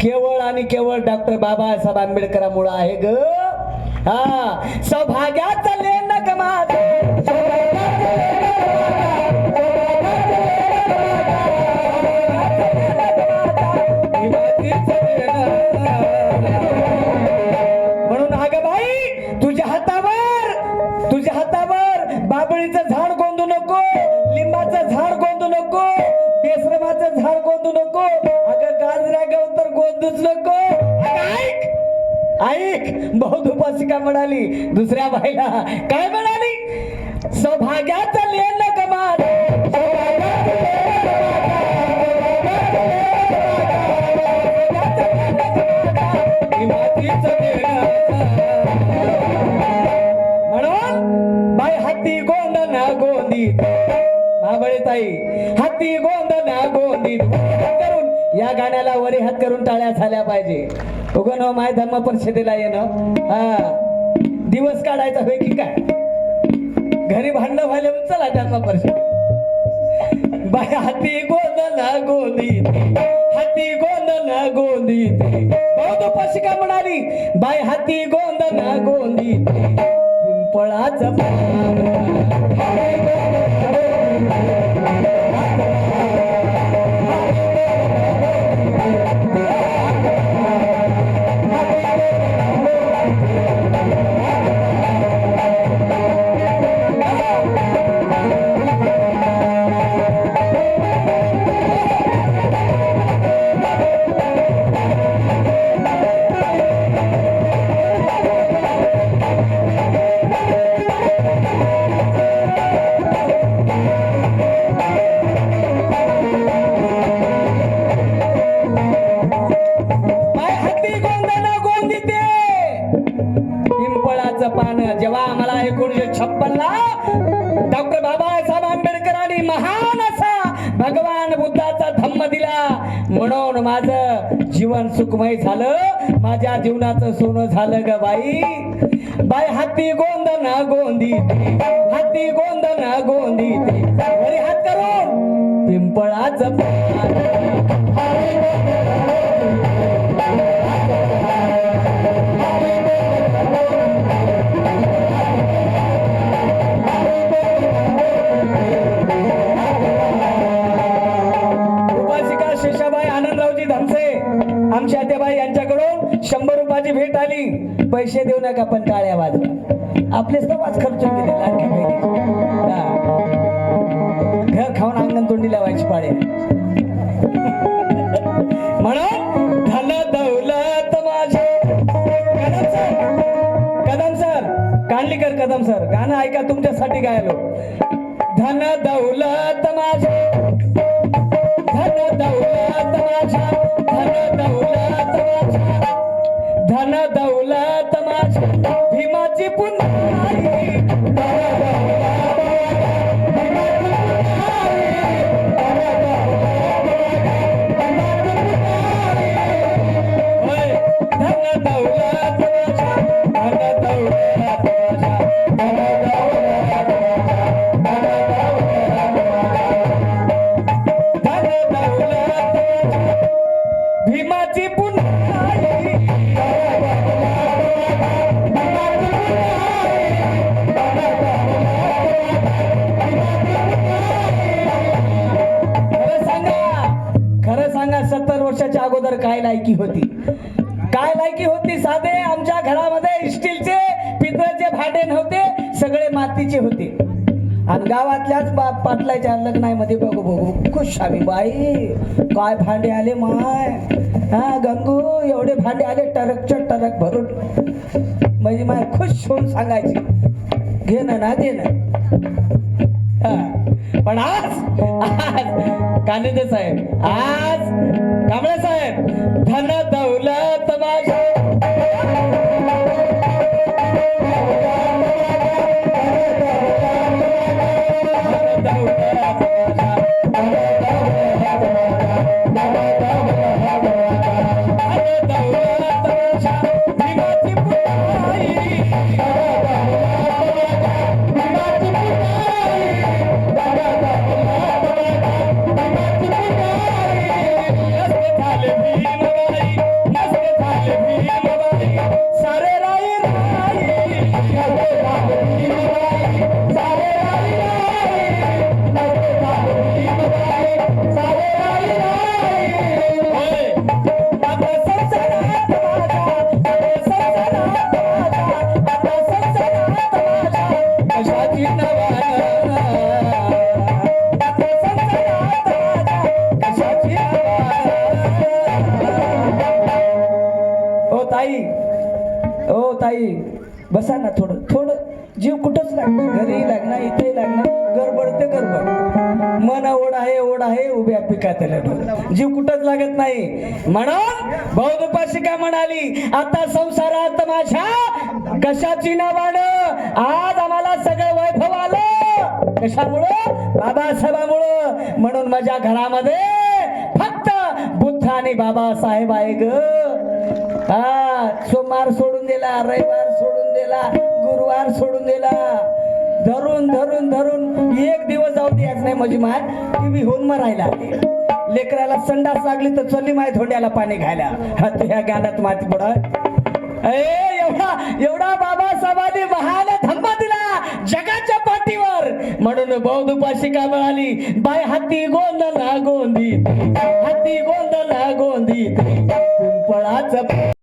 केवळ आणि केवळ डॉक्टर बाबासाहेब आंबेडकरांमुळे आहे ग. हा सौभाग्याचं लेन ग माझं तुझ्या हातावर बाबळीचं झाड गोंदू नको लिंबाचं झाड गोंदू नको बेसरमाचं झाड गोंदू नको अगं गाजऱ्या गव तर गोंदूच नको. ऐक ऐक. ऐक बहुधुपासिका म्हणाली? दुसऱ्या बाईला. काय म्हणाली? सौभाग्याचं लेन कमाल. गोंदी महाबळी ताई. गोंद गोंदी करून या गाण्याला वरी हात करून टाळ्या झाल्या पाहिजे. उगन हो माय धर्म परिषदेला येणं. हा. दिवस काढायचा होय की काय? घरी भांडण व्हायला चला धर्म परिषद. बाय हाती गोंदला गोंदी हाती गोंदला गोंदी बहुत पशिका म्हणाली? बाय हाती गोंदला गोंदी पिंपळाचं पिंपळाचं पान. जेव्हा आम्हाला एकोणीशे छप्पन ला डॉक्टर बाबासाहेब आंबेडकरांनी महान असा भगवान बुद्धाचा धम्म दिला. म्हणून माझं जीवन सुखमय झालं. माझ्या जीवनाचं सोनं झालं ग बाई. बाई हाती गोंदना गोंदी हाती गोंदना गोंदी वरी हात करून पिंपळाचं आमचे आमच्या आत्याबाई यांच्याकडून शंभर रुपयाची भेट आली. पैसे देऊ नका पण टाळ्या वाजवा. आपले सर्वच खर्च केले लाडकी बहिणी. घर खाऊन अंगण तोंडी लावायची पाळे. म्हणून धन दौलत माझे. Kadam sir Kadam sir Kandlikar Kadam sir गाणं ऐका तुमच्यासाठी गायलो. धन दौलत माझे. धन दौलत माझ्या भीमाची पुन्हा सांगा सत्तर वर्षाच्या अगोदर काय लायकी होती? काय लायकी होती? साधे आमच्या घरामध्ये स्टीलचे पितळचे भांडे नव्हते सगळे मातीचे होते. आणि गावातल्याच बा पाटलाच्या लग्नामध्ये बघू बघू खुश आम्ही बाई काय भांडे आले माय? हा गंगू एवढे भांडे आले टरकच्या टरक भरून. म्हणजे माय खुश होऊन सांगायची. घे ना दे ना. पण आज आज कांदेदे साहेब आज कांबळे साहेब धन दौलत माझ्या ताई बसा ना थोडं थोडं. जीव कुठंच लागणार घरी लागणार इथे लागणार. गडबड ते गडबड. मन ओढ आहे ओढ आहे उभ्या पिकात जीव कुठंच लागत नाही. म्हणून बौद्धपाशिका म्हणाली आता संसारात माझ्या कशाची ना वाढ? आज आम्हाला सगळं वैभव आलं. कशामुळं? बाबासाहेबामुळं. म्हणून माझ्या घरामध्ये फक्त बुद्ध आणि बाबासाहेब आहे ग. हा सोमवार सोड दिला रविवार सोडून दिला गुरुवार सोडून दिला. धरून धरून धरून एक दिवस जाऊ द्यायच नाही माझी माय. टीव्ही होऊन मरायला आली. लेकराला संडास लागली तर चल्ली माय धोंड्याला पाणी घायला हा तुझ्या गाण्यात माती पड एवढा एवढा बाबासाहेबांनी महान धम्म दिला जगाच्या पाठीवर. म्हणून बौद्ध का मिळाली. बाय हाती गोंधला गोंदी हाती गोंधला गोंदी पिंपळाचं